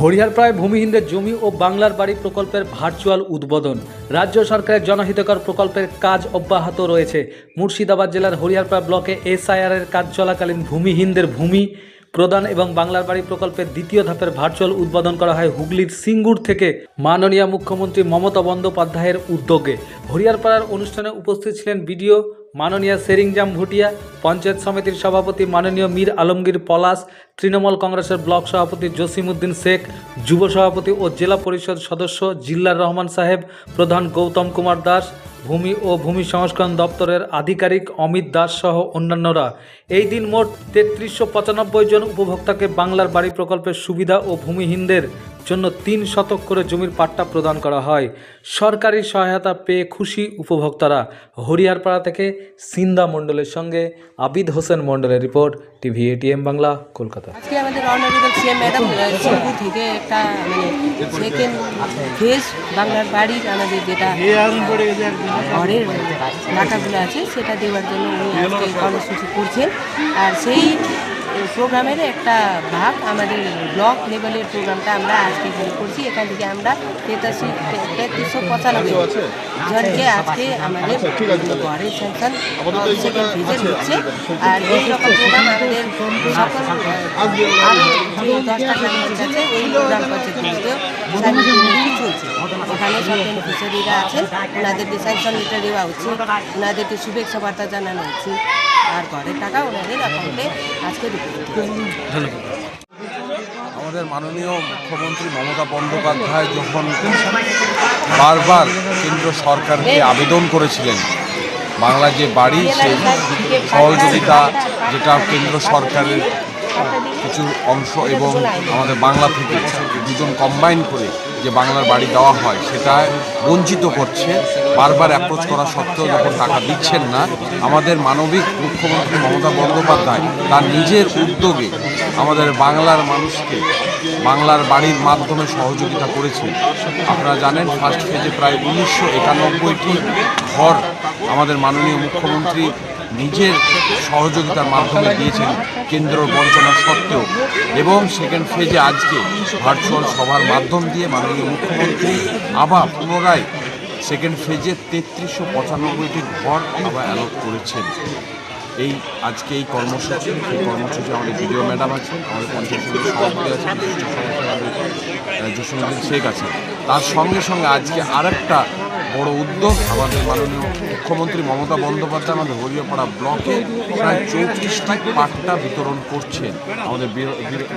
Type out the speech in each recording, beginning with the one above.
হরিহারপাড়ায় ভূমিহীনদের জমি ও বাংলার বাড়ি প্রকল্পের ভার্চুয়াল উদ্বোধন। রাজ্য সরকারের জনহিতকর প্রকল্পের কাজ অব্যাহত রয়েছে। মুর্শিদাবাদ জেলার হরিহারপাড়া ব্লকে এসআইআর এর কাজ চলাকালীন ভূমিহীনদের ভূমি প্রদান এবং বাংলার বাড়ি প্রকল্পের দ্বিতীয় ধাপের ভার্চুয়াল উদ্বোধন করা হয় হুগলির সিঙ্গুর থেকে মাননীয় মুখ্যমন্ত্রী মমতা বন্দ্যোপাধ্যায়ের উদ্যোগে। হরিয়ারপাড়ার অনুষ্ঠানে উপস্থিত ছিলেন বিডিও মাননীয় সেরিংজাম ভুটিয়া, পঞ্চায়েত সমিতির সভাপতি মাননীয় মীর আলমগীর পলাশ, তৃণমূল কংগ্রেসের ব্লক সভাপতি জসিমউদ্দিন শেখ, যুব সভাপতি ও জেলা পরিষদ সদস্য জিল্লার রহমান সাহেব, প্রধান গৌতম কুমার দাস, ভূমি ও ভূমি সংস্করণ দপ্তরের আধিকারিক অমিত দাস সহ অন্যান্যরা। এই দিন মোট তেত্রিশশো জন উপভোক্তাকে বাংলার বাড়ি প্রকল্পের সুবিধা ও ভূমিহীনদের জন্য তিন শতক করে জমির পাট্টা প্রদান করা হয়। সরকারি সহায়তা পেয়ে খুশি উপভোক্তারা হরিয়ারপাড়া থেকে সিন্দা মণ্ডলের সঙ্গে আবিদ হোসেন মণ্ডলের report, TV ATM Bangla, Kolkata. আজকে আমাদের অনারেবল সিএম ম্যাডাম থেকে একটা মানে সেকেন্ড ফেজ বাংলার আমাদের যেটা ঘরের আছে, সেটা দেওয়ার জন্য উনি আজকে কর্মসূচি করছেন। আর সেই প্রোগ্রামের একটা ভাগ আমাদের ব্লক লেভেলের প্রোগ্রামটা আমরা আজকে করছি। এখান থেকে আমরা তেতাশি তেত্রিশশো পঁচানব্বই। জনকে আজকে আমাদের ঘরের স্যাংশন সেকেন্ড ফেজের হচ্ছে। আর এই রকম প্রোগ্রাম আমাদের সকল আরও যে দশটা পঞ্চায়েত আছে ওই গ্রাম পঞ্চায়েতগুলিতেও সাইমultaneously চলছে। ওখানে সব বেনিফিশিয়ারিরা আছেন ওনাদেরকে স্যাংশন লেটার দেওয়া হচ্ছে। ওনাদেরকে শুভেচ্ছা বার্তা জানানো হচ্ছে। আর ঘরের টাকা ওনাদের অ্যাকাউন্টে আজকে ঢুকে আমাদের মাননীয় মুখ্যমন্ত্রী মমতা বন্দ্যোপাধ্যায় যখন বারবার কেন্দ্র সরকারকে আবেদন করেছিলেন, বাংলা যে বাড়ি, সেই সহযোগিতা যেটা কেন্দ্র সরকারের কিছু অংশ এবং আমাদের বাংলা থেকে দুজন কম্বাইন করে যে বাংলার বাড়ি দেওয়া হয় সেটা বঞ্চিত করছে। বারবার অ্যাপ্রোচ করা সত্ত্বেও যখন টাকা দিচ্ছেন না, আমাদের মানবিক মুখ্যমন্ত্রী মমতা বন্দ্যোপাধ্যায় তার নিজের উদ্যোগে আমাদের বাংলার মানুষকে বাংলার বাড়ির মাধ্যমে সহযোগিতা করেছে আপনারা জানেন ফার্স্ট ফেজে প্রায় উনিশশো একানব্বইটি ঘর আমাদের মাননীয় মুখ্যমন্ত্রী নিজের সহযোগিতার মাধ্যমে দিয়েছেন কেন্দ্র বঞ্চনা সত্ত্বেও এবং সেকেন্ড ফেজে আজকে ভার্চুয়াল সভার মাধ্যম দিয়ে মাননীয় মুখ্যমন্ত্রী আবার পুনরায় সেকেন্ড ফেজে তেত্রিশশো পঁচানব্বইটি ঘর আবার অ্যালট করেছেন। এই আজকে এই কর্মসূচি এই কর্মসূচি আমাদের ভিডিও ম্যাডাম আছে আমাদের পঞ্চায়েত সভাপতি জসীমুদ্দিন শেখ আছেন। তার সঙ্গে সঙ্গে আজকে আরেকটা বড় উদ্যোগ। আমাদের মাননীয় মুখ্যমন্ত্রী মমতা বন্দ্যোপাধ্যায় আমাদের হরিয়াপাড়া ব্লকে প্রায় চৌত্রিশটি পাট্টা বিতরণ করছেন। আমাদের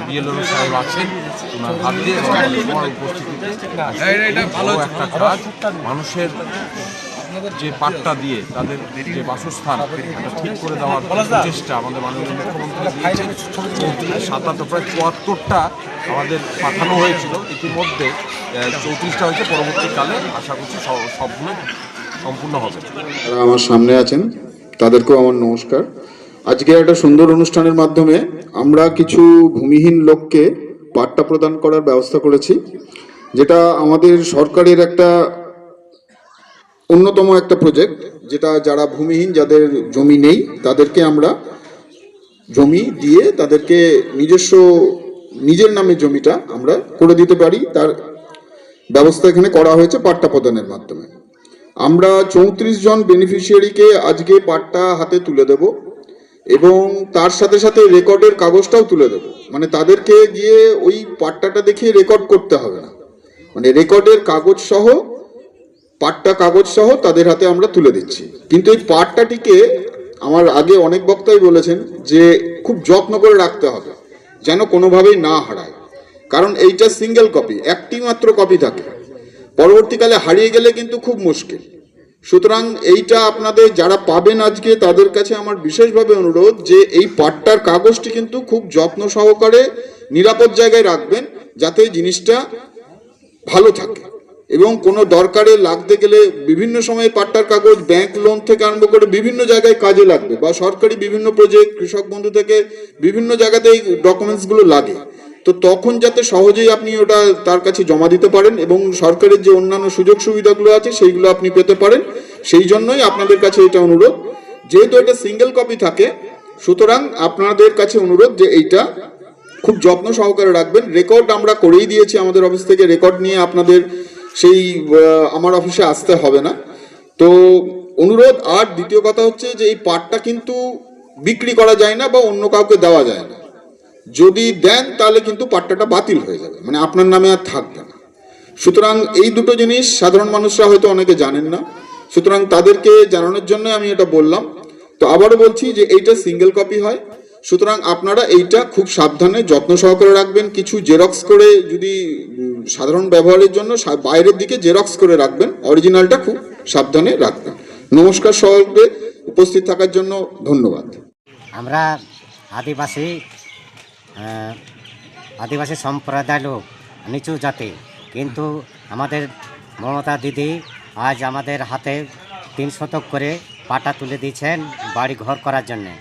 বিএলও সাহেব আছেন ওনার হাত দিয়ে উপস্থিতি। উপস্থিতিতে একটা কাজ। মানুষের যে পাট্টা দিয়ে তাদের যে বাসস্থান ঠিক করে দেওয়ার চেষ্টা আমাদের মাননীয় মুখ্যমন্ত্রী দিয়েছেন চৌত্রিশ প্রায় চুয়াত্তরটা আমাদের পাঠানো হয়েছিল। ইতিমধ্যে চৌত্রিশটা হয়েছে পরবর্তীকালে আশা করছি সবগুলো সম্পূর্ণ হবে। আমার সামনে আছেন তাদেরকেও আমার নমস্কার। আজকে একটা সুন্দর অনুষ্ঠানের মাধ্যমে আমরা কিছু ভূমিহীন লোককে পাট্টা প্রদান করার ব্যবস্থা করেছি যেটা আমাদের সরকারের একটা অন্যতম একটা প্রজেক্ট যেটা যারা ভূমিহীন, যাদের জমি নেই, তাদেরকে আমরা জমি দিয়ে তাদেরকে নিজস্ব, নিজের নামে জমিটা আমরা করে দিতে পারি। তার ব্যবস্থা এখানে করা হয়েছে পাট্টা প্রদানের মাধ্যমে। আমরা চৌত্রিশ জন বেনিফিশিয়ারিকে আজকে পাট্টা হাতে তুলে দেব এবং তার সাথে সাথে রেকর্ডের কাগজটাও তুলে দেব। মানে তাদেরকে গিয়ে ওই পাট্টাটা দেখিয়ে রেকর্ড করতে হবে না। মানে রেকর্ডের কাগজ সহ পাট্টা কাগজ সহ তাদের হাতে আমরা তুলে দিচ্ছি। কিন্তু এই পাট্টাটিকে আমার আগে অনেক বক্তাই বলেছেন যে খুব যত্ন করে রাখতে হবে, যেন কোনোভাবেই না হারায়। কারণ এইটা সিঙ্গেল কপি একটি মাত্র কপি থাকে। পরবর্তীকালে হারিয়ে গেলে কিন্তু খুব মুশকিল। সুতরাং এইটা আপনাদের যারা পাবেন আজকে, তাদের কাছে আমার বিশেষভাবে অনুরোধ যে এই পাট্টার কাগজটি কিন্তু খুব যত্ন সহকারে নিরাপদ জায়গায় রাখবেন, যাতে জিনিসটা ভালো থাকে। এবং কোনো দরকারে লাগতে গেলে বিভিন্ন সময়ে পাট্টার কাগজ ব্যাংক লোন থেকে আরম্ভ করে বিভিন্ন জায়গায় কাজে লাগবে বা সরকারি বিভিন্ন প্রজেক্ট কৃষক বন্ধু থেকে বিভিন্ন জায়গাতে এই ডকুমেন্টসগুলো লাগে। তো তখন যাতে সহজেই আপনি ওটা তার কাছে জমা দিতে পারেন এবং সরকারের যে অন্যান্য সুযোগ সুবিধাগুলো আছে সেইগুলো আপনি পেতে পারেন। সেই জন্যই আপনাদের কাছে এটা অনুরোধ। যেহেতু এটা সিঙ্গেল কপি থাকে, সুতরাং আপনাদের কাছে অনুরোধ যে এইটা খুব যত্ন সহকারে রাখবেন। রেকর্ড আমরা করেই দিয়েছি আমাদের অফিস থেকে। রেকর্ড নিয়ে আপনাদের সেই আমার অফিসে আসতে হবে না। তো অনুরোধ, আর দ্বিতীয় কথা হচ্ছে যে এই পাটটা কিন্তু বিক্রি করা যায় না বা অন্য কাউকে দেওয়া যায় না। যদি দেন, তাহলে কিন্তু পাট্টাটা বাতিল হয়ে যাবে। মানে আপনার নামে আর থাকবে না। সুতরাং এই দুটো জিনিস সাধারণ মানুষরা হয়তো অনেকে জানেন না। সুতরাং তাদেরকে জানানোর জন্য আমি এটা বললাম। তো আবারও বলছি যে এইটা সিঙ্গেল কপি হয়। সুতরাং আপনারা এইটা খুব সাবধানে যত্ন সহকারে রাখবেন, কিছু জেরক্স করে যদি সাধারণ ব্যবহারের জন্য বাইরের দিকে জেরক্স করে রাখবেন অরিজিনালটা খুব সাবধানে রাখবেন। নমস্কার সকলকে, উপস্থিত থাকার জন্য ধন্যবাদ। আমরা আদিবাসী আদিবাসী সম্প্রদায় লোক, নিচু জাতি, কিন্তু আমাদের মমতা দিদি আজ আমাদের হাতে তিন শতক করে পাটা তুলে দিয়েছেন বাড়ি ঘর করার জন্যে।